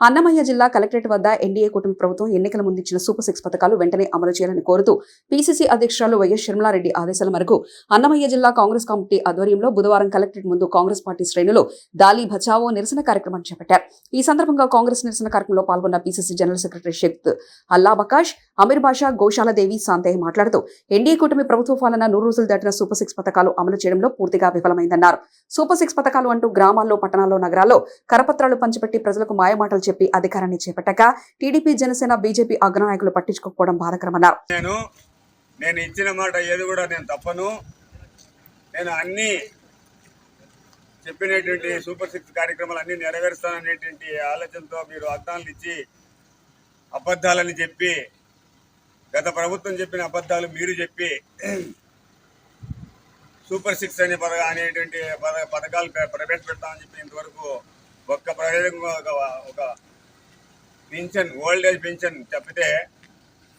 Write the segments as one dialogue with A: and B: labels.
A: అన్నమయ్య జిల్లా కలెక్టరేట్ వద్ద ఎన్డీఏ కూటమి ప్రభుత్వం ఎన్నికల ముందు ఇచ్చిన సూపర్ సిక్స్ పథకాలు వెంటనే అమలు చేయాలని కోరుతూ పీసీసీ అధ్యక్షురాలు వైఎస్ షర్మిలారెడ్డి ఆదేశాల మేరకు అన్నమయ్య జిల్లా కాంగ్రెస్ కమిటీ ఆధ్వర్యంలో బుధవారం కలెక్టరేట్ ముందు కాంగ్రెస్ పార్టీ శ్రేణులు దాలి బచావో నిరసన కార్యక్రమాన్ని చేపట్టారు. ఈ సందర్భంగా కాంగ్రెస్ నిరసన కార్యక్రమంలో పాల్గొన్న PCC general secretary Sheikh Allah Bakash Amir Basha Goshaladevi Santhaiah మాట్లాడుతూ ఎన్డీఏ కూటమి ప్రభుత్వ పాలన నూరు రోజులు దాటిన సూపర్ సిక్స్ పథకాలు అమలు చేయడంలో పూర్తిగా విఫలమైందన్నారు. సూపర్ సిక్స్ పథకాలు అంటూ గ్రామాల్లో పట్టణాల్లో నగరాల్లో కరపత్రాలు పంచిపెట్టి ప్రజలకు మాయమాటలు చెప్పి అధికారాన్ని చేపట్టగా టీడీపీ జనసేన బీజేపీ అగ్రనాయకులు పట్టించుకోకపోవడం బాధకరమన్నారు.
B: నేను నేను ఇచ్చిన మాట ఏది కూడా నేను తప్పను. నేను అన్ని చెప్పినటువంటి సూపర్ సిక్స్ కార్యక్రమాలు అన్ని నెరవేరుస్తాననేటువంటి ఆలోచనతో మీరు అర్థాలను ఇచ్చి అబద్ధాలని చెప్పి గత ప్రభుత్వం చెప్పిన అబద్ధాలు మీరు చెప్పి సూపర్ సిక్స్ అనే పథ అనేటువంటి పథ పథకాలు ప్రవేశపెడతామని చెప్పి ఇంతవరకు ఒక్క ప్రయోజనం ఒక ఒక పింఛన్ ఓల్డ్ ఏజ్ పింఛన్ తప్పితే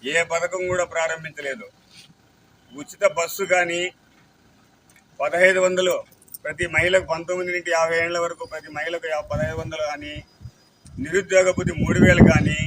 B: ఏ పథకం కూడా ప్రారంభించలేదు. ఉచిత బస్సు కానీ పదహైదు వందలు ప్రతి మహిళకు పంతొమ్మిది నుండి యాభై ఏళ్ళ వరకు ప్రతి మహిళకు యా- పదహైదు వందలు కానీ నిరుద్యోగ బుద్ధి మూడు వేలు కానీ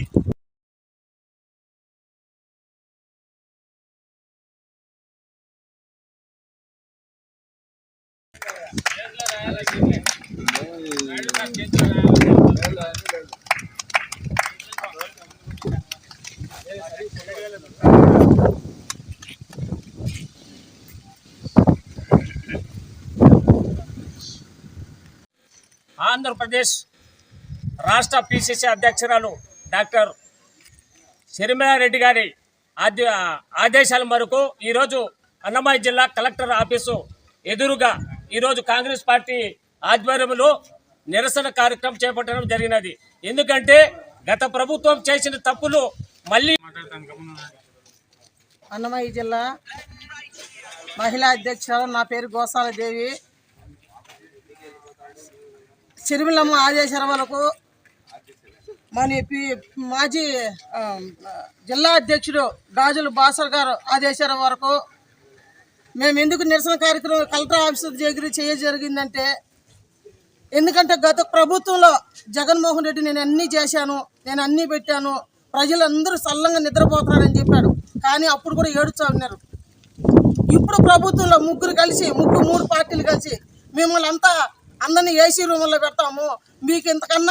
C: ఆంధ్రప్రదేశ్ రాష్ట్ర పిసిసి అధ్యక్షురాలు డాక్టర్ షర్మిలారెడ్డి గారి ఆదేశాల మేరకు ఈరోజు అన్నమయ్య జిల్లా కలెక్టర్ ఆఫీసు ఎదురుగా ఈరోజు కాంగ్రెస్ పార్టీ ఆధ్వర్యంలో నిరసన కార్యక్రమం చేపట్టడం జరిగినది. ఎందుకంటే గత ప్రభుత్వం చేసిన తప్పులు మళ్ళీ
D: అన్నమయ్య జిల్లా మహిళా అధ్యక్షురాలు నా పేరు గోసాల దేవి చిరుమిలమ్మ ఆదేశాల వరకు మన మాజీ జిల్లా అధ్యక్షుడు గాజులు బాసర్ గారు ఆదేశాల వరకు మేము ఎందుకు నిరసన కార్యక్రమం కలెక్టర్ ఆఫీసర్ దగ్గర చేయ జరిగిందంటే ఎందుకంటే గత ప్రభుత్వంలో జగన్మోహన్ రెడ్డి నేను అన్నీ చేశాను నేను అన్నీ పెట్టాను ప్రజలందరూ సల్లంగా నిద్రపోతున్నారని చెప్పాడు. కానీ అప్పుడు కూడా ఏడుచా ఉన్నారు. ఇప్పుడు ప్రభుత్వంలో ముగ్గురు కలిసి ముగ్గురు మూడు పార్టీలు కలిసి మిమ్మల్ని అంతా అందరినీ ఏసీ రూముల్లో పెడతాము. మీకు ఇంతకన్నా